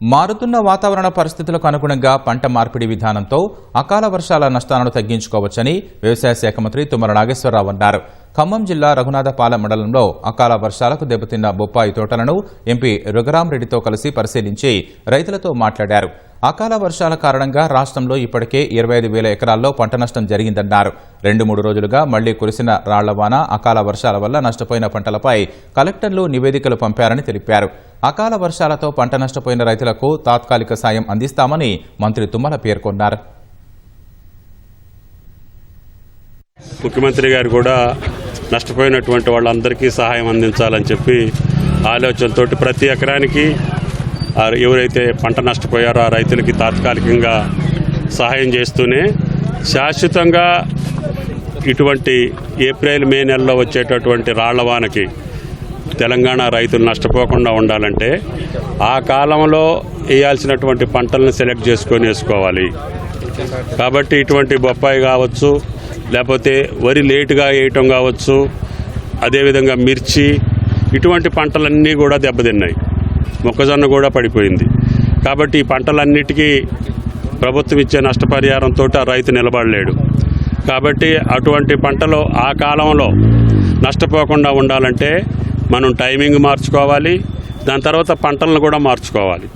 మారుతున్న వాతావరణ పరిస్థితులకు అనుగుణంగా పంట మార్పిడి విధానంతో అకాల వర్షాల నష్టాలను తగ్గించుకోవచ్చని వ్యవసాయ శాఖ మంత్రి తుమ్మల నాగేశ్వరరావు అన్నారు. ఖమ్మం జిల్లా రఘునాథపాలెం మండలంలో అకాల వర్షాలకు దెబ్బతిన్న బొప్పాయి తోటలను ఎంపీ రఘురాంరెడ్డితో కలిసి పరిశీలించి రైతులతో మాట్లాడారు. అకాల వర్షాల కారణంగా రాష్ట్రంలో ఇప్పటికే ఇరవై ఐదు వేల ఎకరాల్లో పంట నష్టం జరిగిందన్నారు. రెండు మూడు రోజులుగా మళ్ళీ కురిసిన రాళ్ళవాన అకాల వర్షాల వల్ల నష్టపోయిన పంటలపై కలెక్టర్లు నివేదికలు పంపారని తెలిపారు. అకాల వర్షాలతో పంట నష్టపోయిన రైతులకు తాత్కాలిక సాయం అందిస్తామని మంత్రి తుమ్మల పేర్కొన్నారు. ముఖ్యమంత్రి గారు కూడా నష్టపోయినటువంటి వాళ్ళందరికీ సహాయం అందించాలని చెప్పి ఆలోచనతో ప్రతి ఎకరానికి ఎవరైతే పంట నష్టపోయారో ఆ రైతులకి తాత్కాలికంగా సహాయం చేస్తూనే శాశ్వతంగా ఇటువంటి ఏప్రిల్ మే నెలలో వచ్చేటటువంటి రాళ్ళవానకి తెలంగాణ రైతులు నష్టపోకుండా ఉండాలంటే ఆ కాలంలో వేయాల్సినటువంటి పంటలను సెలెక్ట్ చేసుకొని వేసుకోవాలి. కాబట్టి ఇటువంటి బొప్పాయి కావచ్చు లేకపోతే వరి లేటుగా వేయటం కావచ్చు అదేవిధంగా మిర్చి ఇటువంటి పంటలన్నీ కూడా దెబ్బతిన్నాయి. మొక్కజొన్న కూడా పడిపోయింది. కాబట్టి ఈ పంటలన్నిటికీ ప్రభుత్వం ఇచ్చే నష్టపరిహారంతో ఆ రైతు నిలబడలేడు. కాబట్టి అటువంటి పంటలు ఆ కాలంలో నష్టపోకుండా ఉండాలంటే మనం టైమింగ్ మార్చుకోవాలి. దాని తర్వాత పంటలను కూడా మార్చుకోవాలి.